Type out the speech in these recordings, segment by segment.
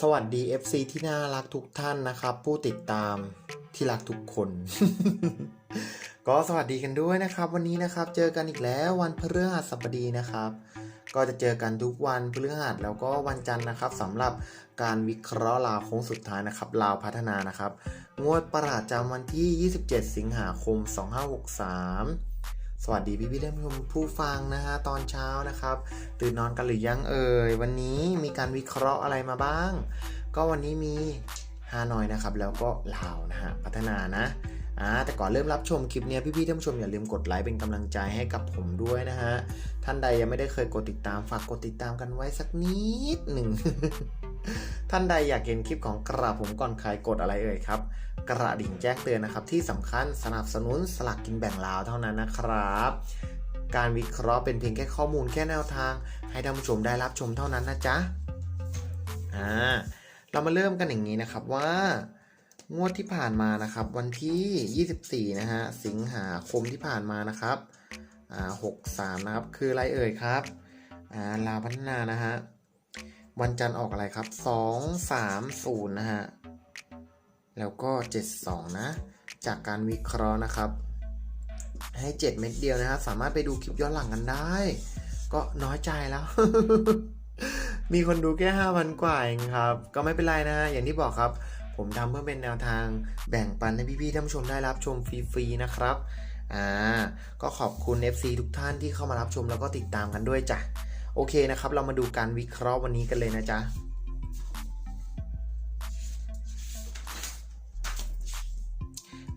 สวัสดี FC ที่น่ารักทุกท่านนะครับ ผู้ติดตามที่รักทุกคน ก็สวัสดีกันด้วยนะครับ วันนี้นะครับ เจอกันอีกแล้ววันพฤหัสบดีนะครับ ก็จะเจอกันทุกวันพฤหัสแล้วก็วันจันทร์นะครับสำหรับการวิเคราะห์ลาวโค้งสุดท้ายนะครับลาวพัฒนานะครับ งวดประหลาดจำวันที่ 27 สิงหาคม 2563 สวัสดีพี่พี่ท่านผู้ชมผู้ฟังนะฮะตอนเช้านะครับ ตื่นนอนกันหรือยังเอ่ยวันนี้มีการวิเคราะห์อะไรมาบ้าง ก็วันนี้มีฮานอยนะครับ แล้วก็ลาวนะฮะพัฒนานะอ่าแต่ก่อนเริ่มรับชมคลิปเนี้ยพี่ๆท่านผู้ชมอย่าลืมกดไลค์เป็นกำลังใจให้กับผมด้วยนะฮะท่านใดยังไม่ได้เคยกดติดตามฝากกดติดตามกันไว้สักนิดหนึ่งท่านใดอยากเห็นคลิปของกระผมก่อนใครกดอะไรเอ่ยครับ กระดิ่งแจ้งเตือนนะครับที่สำคัญสนับสนุนสลักกินแบ่งลาวเท่านั้นนะครับ การวิเคราะห์เป็นเพียงแค่ข้อมูลแค่แนวทาง ให้ท่านผู้ชมได้รับชมเท่านั้นนะจ๊ะอ่าเรามาเริ่มกันอย่างนี้นะครับว่างวดที่ผ่านมานะครับ วันที่ 24 นะฮะสิงหาคมที่ผ่านมานะครับอ่า63 นะครับ คืออะไรเอ่ยครับอ่าลาวพัฒนานะฮะวันจันทร์ออกอะไรครับ 230 นะฮะ แล้วก็ 72 นะ จากการวิเคราะห์นะครับ ให้ 7 เม็ดเดียวนะครับ สามารถไปดูคลิปย้อนหลังกันได้ ก็น้อยใจแล้ว มีคนดูแค่ 5,000 กว่าเองครับ ก็ไม่เป็นไรนะ อย่างที่บอกครับ ผมทำเพื่อเป็นแนวทางแบ่งปันให้พี่ๆท่านผู้ชมได้รับชมฟรีๆนะครับ อ่า ก็ขอบคุณ FC ทุกท่านที่เข้ามารับชมแล้วก็ติดตามกันด้วยจ้ะ โอเคนะครับ เรามาดูการวิเคราะห์วันนี้กันเลยนะจ๊ะ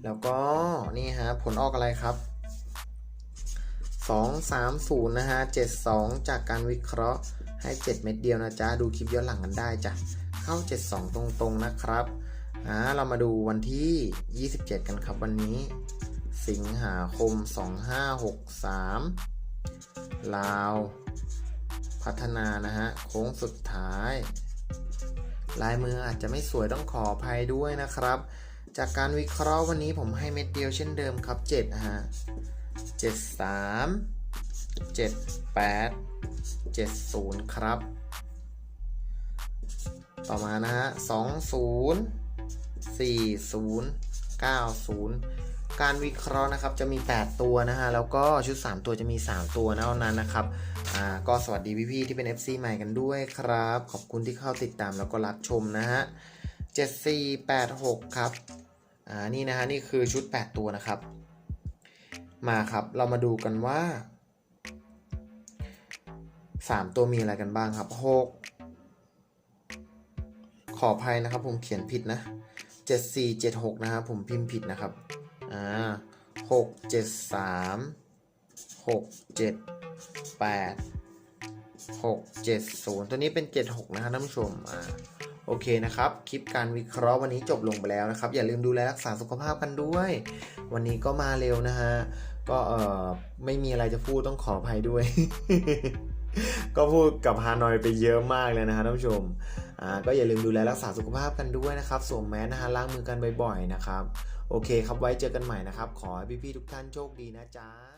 แล้วก็นี่ฮะผลออกอะไรครับ2 3 0นะฮะ72จากการวิเคราะห์ให้ 7 เม็ดเดียวนะจ๊ะ ดูคลิปย้อนหลังกันได้จ้ะ เข้า 72 ตรงๆนะครับอ่าเรามาดูวันที่ 27 กันครับวันนี้ สิงหาคม 2563 ลาว พัฒนานะฮะ โค้งสุดท้าย ลายมืออาจจะไม่สวยต้องขออภัยด้วยนะครับ จากการวิเคราะห์วันนี้ผมให้เม็ดเดียวเช่นเดิมครับ7นะฮะ73 78 70 ครับ ต่อมานะฮะ20 40 90 การวิเคราะห์นะครับจะมี 8 ตัวนะฮะ แล้วก็ชุด 3 ตัวจะมี 3 ตัวเท่านั้นนะครับ อ่า ก็สวัสดีพี่ๆที่เป็น FC ใหม่กันด้วยครับ ขอบคุณที่เข้าติดตามแล้วก็รับชมนะฮะ 7486 ครับ อ่า นี่นะฮะ นี่คือชุด 8 ตัวนะครับ มาครับ เรามาดูกันว่า 3 ตัวมีอะไรกันบ้างครับ 6 ขออภัยนะครับ ผมเขียนผิดนะ 7476 นะครับ ผมพิมพ์ผิดนะครับ อ่า 673 678 670 ตัวนี้เป็น 76 นะครับท่านผู้ชม อ่า โอเคนะครับ คลิปการวิเคราะห์วันนี้จบลงไปแล้วนะครับ อย่าลืมดูแลรักษาสุขภาพกันด้วย วันนี้ก็มาเร็วนะฮะ ก็เออไม่มีอะไรจะพูดต้องขออภัยด้วย ก็พูดกับฮานอยไปเยอะมากเลยนะฮะท่านผู้ชม อ่า ก็อย่าลืมดูแลรักษาสุขภาพกันด้วยนะครับ สวมแมสนะฮะล้างมือกันบ่อยๆนะครับ โอเคครับไว้เจอกันใหม่นะครับ ขอให้พี่ๆทุกท่านโชคดีนะจ๊ะ